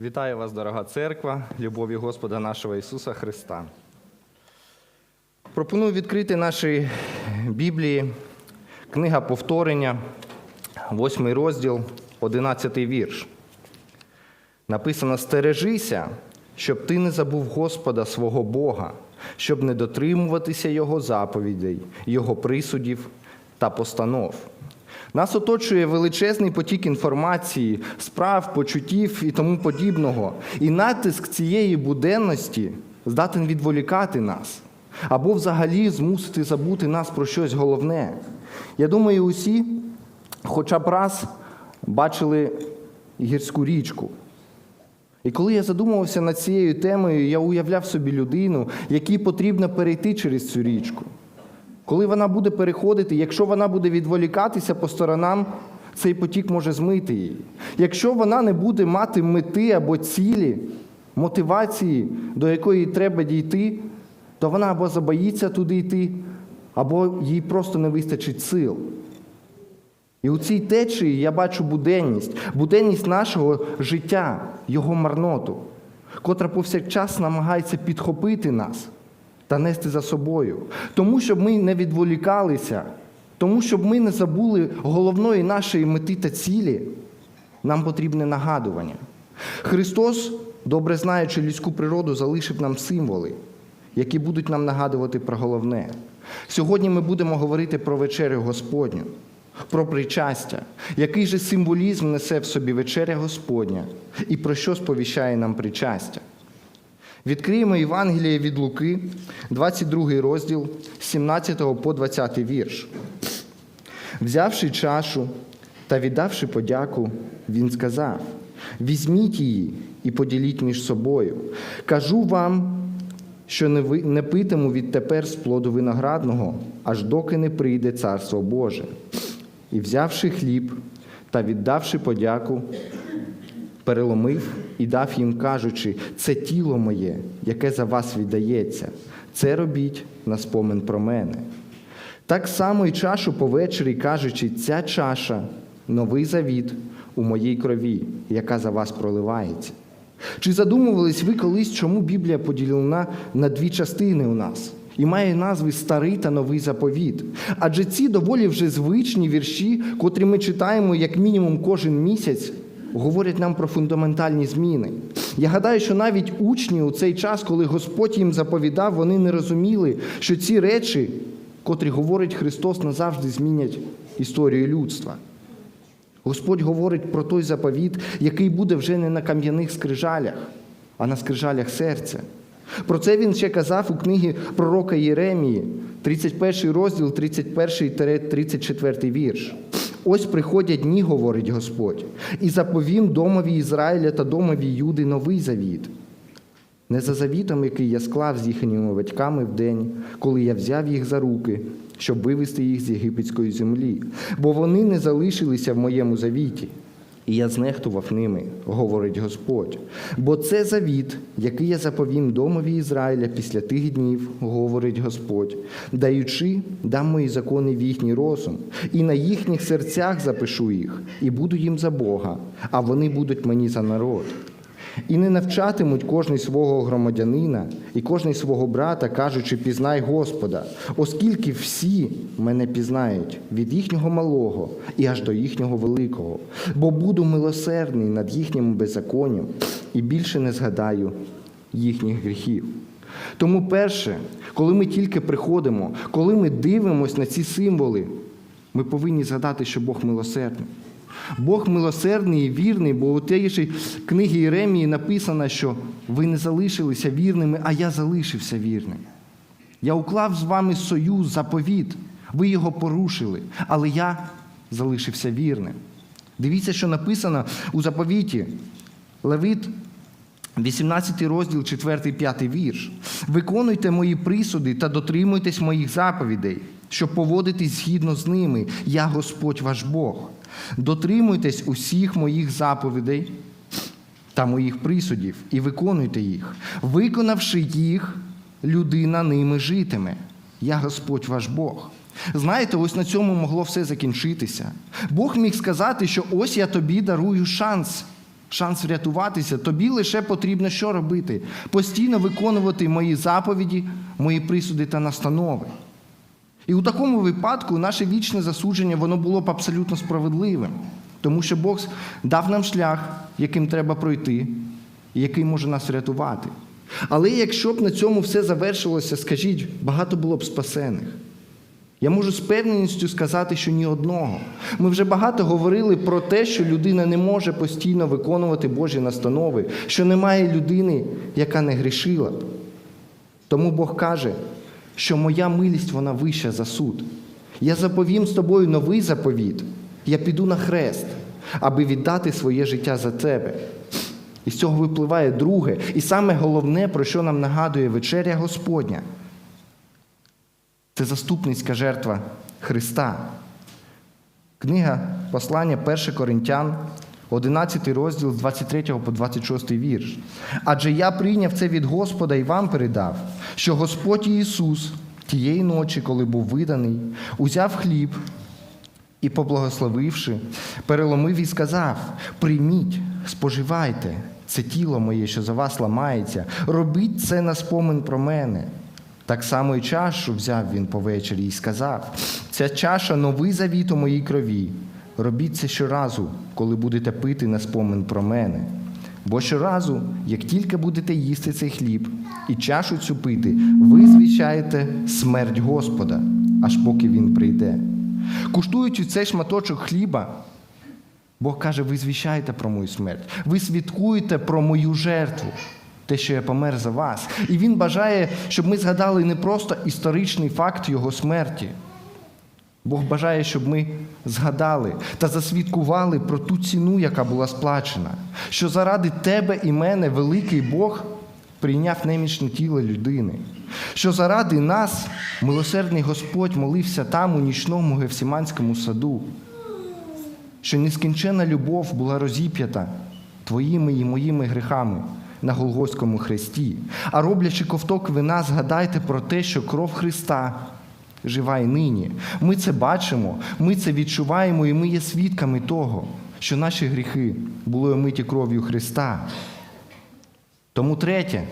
Вітаю вас, дорога церква, любові Господа нашого Ісуса Христа. Пропоную відкрити наші Біблії, книга повторення, восьмий розділ, одинадцятий вірш. Написано: Стережися, щоб ти не забув Господа свого Бога, щоб не дотримуватися Його заповідей, Його присудів та постанов. Нас оточує величезний потік інформації, справ, почуттів і тому подібного. І натиск цієї буденності здатен відволікати нас або взагалі змусити забути нас про щось головне. Я думаю, усі, хоча б раз, бачили гірську річку. І коли я задумувався над цією темою, я уявляв собі людину, якій потрібно перейти через цю річку. Коли вона буде переходити, якщо вона буде відволікатися по сторонам, цей потік може змити її. Якщо вона не буде мати мети або цілі, мотивації, до якої треба дійти, то вона або забоїться туди йти, або їй просто не вистачить сил. І у цій течії я бачу буденність, буденність нашого життя, його марноту, котра повсякчас намагається підхопити нас та нести за собою. Тому, щоб ми не відволікалися, тому, щоб ми не забули головної нашої мети та цілі, нам потрібне нагадування. Христос, добре знаючи людську природу, залишив нам символи, які будуть нам нагадувати про головне. Сьогодні ми будемо говорити про вечерю Господню, про причастя, який же символізм несе в собі вечеря Господня і про що сповіщає нам причастя. Відкриємо Євангеліє від Луки, 22 розділ, 17 по 20 вірш. Взявши чашу та віддавши подяку, він сказав: Візьміть її і поділіть між собою. Кажу вам, що не, ви, не питиму відтепер з плоду виноградного, аж доки не прийде Царство Боже. І взявши хліб та віддавши подяку, переломив і дав їм, кажучи, це тіло моє, яке за вас віддається. Це робіть на спомин про мене. Так само і чашу повечері, кажучи, ця чаша новий завіт у моїй крові, яка за вас проливається. Чи задумувались ви колись, чому Біблія поділена на дві частини у нас? І має назви Старий та Новий заповіт. Адже ці доволі вже звичні вірші, котрі ми читаємо як мінімум кожен місяць, говорять нам про фундаментальні зміни. Я гадаю, що навіть учні у цей час, коли Господь їм заповідав, вони не розуміли, що ці речі, котрі говорить Христос, назавжди змінять історію людства. Господь говорить про той заповіт, який буде вже не на кам'яних скрижалях, а на скрижалях серця. Про це він ще казав у книгі пророка Єремії, 31 розділ, 31-34 вірш. Ось приходять дні, говорить Господь, і заповім домові Ізраїля та домові Юди новий завіт. Не за завітом, який я склав з їхніми батьками в день, коли я взяв їх за руки, щоб вивести їх з єгипетської землі, бо вони не залишилися в моєму завіті. І я знехтував ними, говорить Господь. Бо це завіт, який я заповім домові Ізраїля після тих днів, говорить Господь, даючи, дам мої закони в їхній розум, і на їхніх серцях запишу їх, і буду їм за Бога, а вони будуть мені за народ. І не навчатимуть кожний свого громадянина і кожний свого брата, кажучи, пізнай Господа, оскільки всі мене пізнають від їхнього малого і аж до їхнього великого, бо буду милосердний над їхнім беззаконням і більше не згадаю їхніх гріхів. Тому, перше, коли ми тільки приходимо, коли ми дивимося на ці символи, ми повинні згадати, що Бог милосердний. Бог милосердний і вірний, бо у тієї ж книгі Єремії написано, що ви не залишилися вірними, а я залишився вірним. Я уклав з вами союз, заповіт, ви його порушили, але я залишився вірним. Дивіться, що написано у заповіті. Левит, 18 розділ, 4-5 вірш. Виконуйте мої присуди та дотримуйтесь моїх заповідей, щоб поводитись згідно з ними. Я Господь ваш Бог. Дотримуйтесь усіх моїх заповідей та моїх присудів і виконуйте їх. Виконавши їх, людина ними житиме. Я Господь ваш Бог. Знаєте, ось на цьому могло все закінчитися. Бог міг сказати, що ось я тобі дарую шанс шанс врятуватися, тобі лише потрібно що робити? Постійно виконувати мої заповіді, мої присуди та настанови. І у такому випадку наше вічне засудження воно було б абсолютно справедливим, тому що Бог дав нам шлях, яким треба пройти, і який може нас врятувати. Але якщо б на цьому все завершилося, скажіть, багато було б спасених. Я можу з певністю сказати, що ні одного. Ми вже багато говорили про те, що людина не може постійно виконувати Божі настанови, що немає людини, яка не грішила. б. Тому Бог каже, що моя милість вона вища за суд. Я заповім з тобою новий заповіт. Я піду на хрест, аби віддати своє життя за тебе. І з цього випливає друге, і саме головне, про що нам нагадує вечеря Господня. Це заступницька жертва Христа. Книга послання 1 Коринтян, 11 розділ з 23 по 26 вірш. Адже я прийняв це від Господа і вам передав, що Господь Ісус тієї ночі, коли був виданий, узяв хліб і, поблагословивши, переломив і сказав: Прийміть, споживайте, це тіло моє, що за вас ламається, робіть це на спомин про мене. Так само і чашу взяв він повечері і сказав: ця чаша новий завіт у моїй крові. Робіть це щоразу, коли будете пити на спомин про мене. Бо щоразу, як тільки будете їсти цей хліб і чашу цю пити, ви звіщаєте смерть Господа, аж поки він прийде. Куштуючи цей шматочок хліба, Бог каже, ви звіщаєте про мою смерть, ви свідкуєте про мою жертву, те, що я помер за вас. І Він бажає, щоб ми згадали не просто історичний факт Його смерті. Бог бажає, щоб ми згадали та засвідкували про ту ціну, яка була сплачена, що заради тебе і мене великий Бог прийняв немічне тіло людини, що заради нас милосердний Господь молився там, у нічному Гефсиманському саду, що нескінчена любов була розіп'ята твоїми і моїми грехами на Голгофському хресті. А роблячи ковток вина, згадайте про те, що кров Христа жива і нині. Ми це бачимо, ми це відчуваємо, і ми є свідками того, що наші гріхи були омиті кров'ю Христа. Тому третє,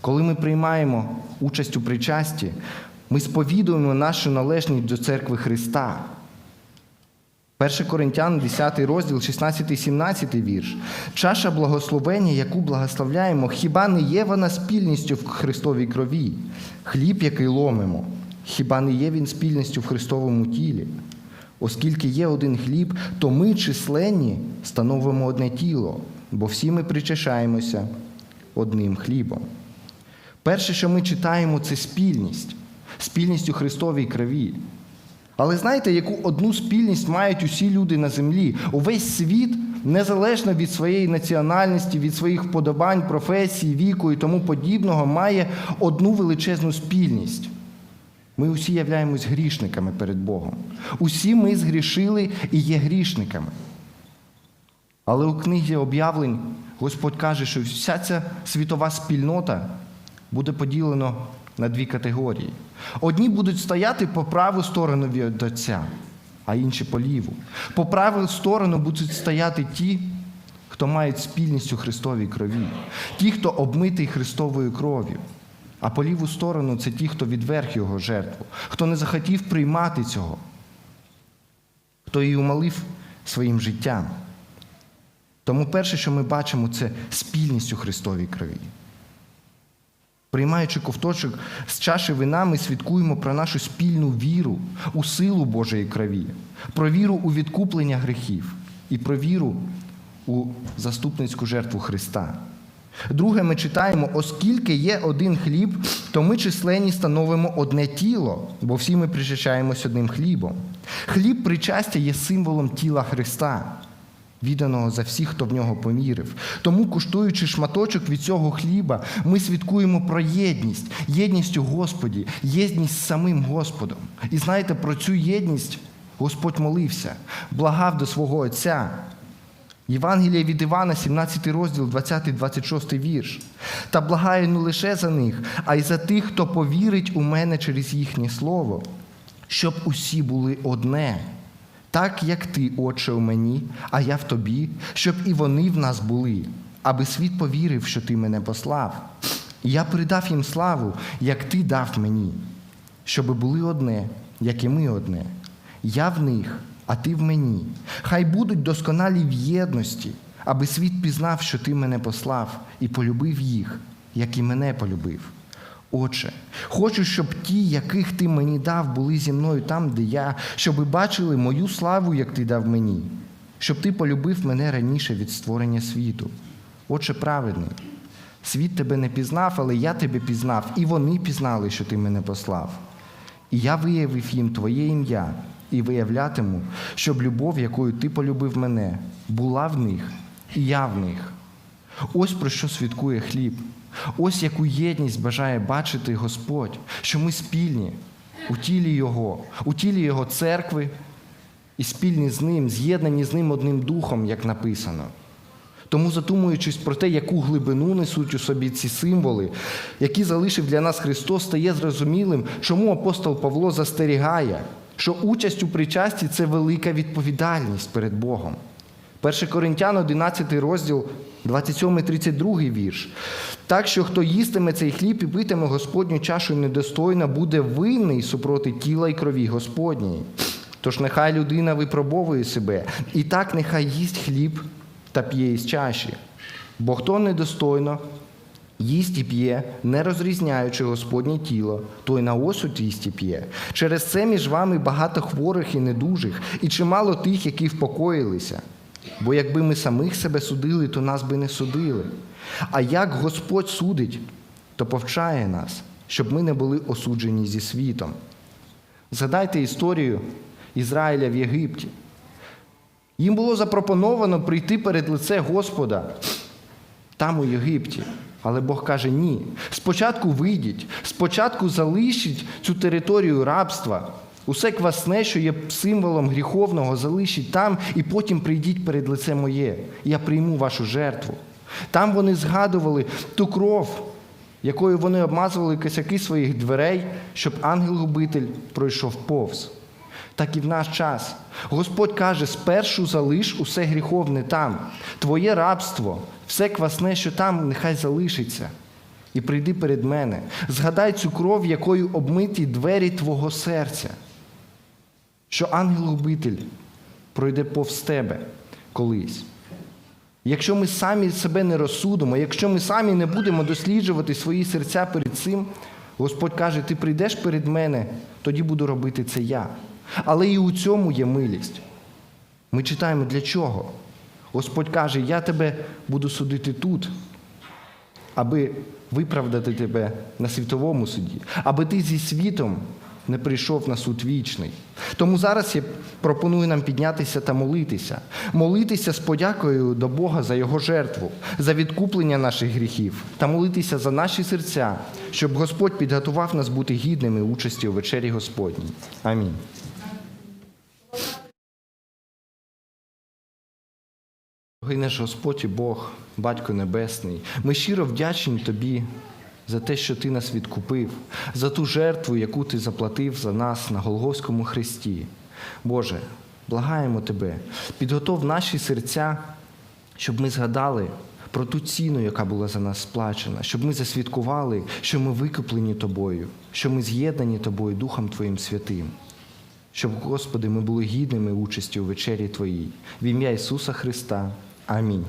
коли ми приймаємо участь у причасті, ми сповідуємо нашу належність до церкви Христа. 1 Коринтян, 10 розділ, 16 17 вірш. Чаша благословення, яку благословляємо, хіба не є вона спільністю в Христовій крові? Хліб, який ломимо, хіба не є він спільністю в Христовому тілі? Оскільки є один хліб, то ми, численні, становимо одне тіло, бо всі ми причащаємося одним хлібом. Перше, що ми читаємо, це спільність, спільність у Христовій крові. Але знаєте, яку одну спільність мають усі люди на землі? Увесь світ, незалежно від своєї національності, від своїх вподобань, професій, віку і тому подібного, має одну величезну спільність. Ми усі являємось грішниками перед Богом. Усі ми згрішили і є грішниками. Але у книгі об'явлень Господь каже, що вся ця світова спільнота буде поділена на дві категорії. Одні будуть стояти по праву сторону від Отця, а інші по ліву. По праву сторону будуть стояти ті, хто мають спільність у Христовій крові, ті, хто обмитий Христовою кров'ю. А по ліву сторону це ті, хто відверг його жертву, хто не захотів приймати цього, хто її умалив своїм життям. Тому перше, що ми бачимо, це спільність у Христовій крові. Приймаючи ковточок з чаші вина, ми свідкуємо про нашу спільну віру у силу Божої крові, про віру у відкуплення гріхів і про віру у заступницьку жертву Христа. Друге, ми читаємо, оскільки є один хліб, то ми численні становимо одне тіло, бо всі ми причащаємось одним хлібом. Хліб причастя є символом тіла Христа відданого за всіх, хто в нього помірив. Тому, куштуючи шматочок від цього хліба, ми свідкуємо про єдність, єдність у Господі, єдність з самим Господом. І знаєте, про цю єдність Господь молився, благав до свого Отця. Євангелія від Івана, 17 розділ, 20-26 вірш. Та благаю не лише за них, а й за тих, хто повірить у мене через їхнє слово, щоб усі були одне, Так як ти, Отче, у мені, а я в тобі, щоб і вони в нас були, аби світ повірив, що ти мене послав. Я передав їм славу, як ти дав мені, щоби були одне, як і ми одне. Я в них, а ти в мені. Хай будуть досконалі в єдності, аби світ пізнав, що ти мене послав, і полюбив їх, як і мене полюбив. Отче, хочу, щоб ті, яких ти мені дав, були зі мною там, де я, щоби бачили мою славу, як ти дав мені, щоб ти полюбив мене раніше від створення світу. Отче праведний, світ тебе не пізнав, але я тебе пізнав, і вони пізнали, що ти мене послав. І я виявив їм Твоє ім'я і виявлятиму, щоб любов, якою ти полюбив мене, була в них, і я в них. Ось про що свідкує хліб. Ось яку єдність бажає бачити Господь, що ми спільні у тілі Його, у тілі Його церкви і спільні з Ним, з'єднані з Ним одним духом, як написано. Тому, задумуючись про те, яку глибину несуть у собі ці символи, які залишив для нас Христос, стає зрозумілим, чому апостол Павло застерігає, що участь у причасті це велика відповідальність перед Богом. 1 Коринтян, 11 розділ, 27-32 вірш. Так що хто їстиме цей хліб і питиме Господню чашу недостойно, буде винний супроти тіла і крові Господньої. Тож нехай людина випробовує себе, і так нехай їсть хліб та п'є із чаші. Бо хто недостойно їсть і п'є, не розрізняючи Господнє тіло, той на осуд їсть і п'є. Через це між вами багато хворих і недужих, і чимало тих, які впокоїлися. Бо якби ми самих себе судили, то нас би не судили. А як Господь судить, то повчає нас, щоб ми не були осуджені зі світом. Згадайте історію Ізраїля в Єгипті. Їм було запропоновано прийти перед лице Господа там у Єгипті. Але Бог каже: ні. Спочатку вийдіть, спочатку залишіть цю територію рабства. Усе квасне, що є символом гріховного, залишіть там, і потім прийдіть перед лице моє. Я прийму вашу жертву. Там вони згадували ту кров, якою вони обмазували косяки своїх дверей, щоб ангел-губитель пройшов повз. Так і в наш час. Господь каже: спершу залиш усе гріховне там, твоє рабство, все квасне, що там, нехай залишиться. І прийди перед мене. Згадай цю кров, якою обмиті двері твого серця, що ангел-губитель пройде повз тебе колись. Якщо ми самі себе не розсудимо, якщо ми самі не будемо досліджувати свої серця перед цим, Господь каже, ти прийдеш перед мене, тоді буду робити це я. Але і у цьому є милість. Ми читаємо для чого? Господь каже, я тебе буду судити тут, аби виправдати тебе на світовому суді, аби ти зі світом не прийшов на суд вічний. Тому зараз я пропоную нам піднятися та молитися, молитися з подякою до Бога за Його жертву, за відкуплення наших гріхів та молитися за наші серця, щоб Господь підготував нас бути гідними участі у вечері Господній. Амінь. Дорогий наш Господь і Бог, Батько Небесний, ми щиро вдячні Тобі за те, що Ти нас відкупив, за ту жертву, яку Ти заплатив за нас на Голгофському хресті. Боже, благаємо Тебе, підготов наші серця, щоб ми згадали про ту ціну, яка була за нас сплачена, щоб ми засвідкували, що ми викуплені Тобою, що ми з'єднані Тобою Духом Твоїм Святим. Щоб, Господи, ми були гідними участі у вечері Твоїй. В ім'я Ісуса Христа. Амінь.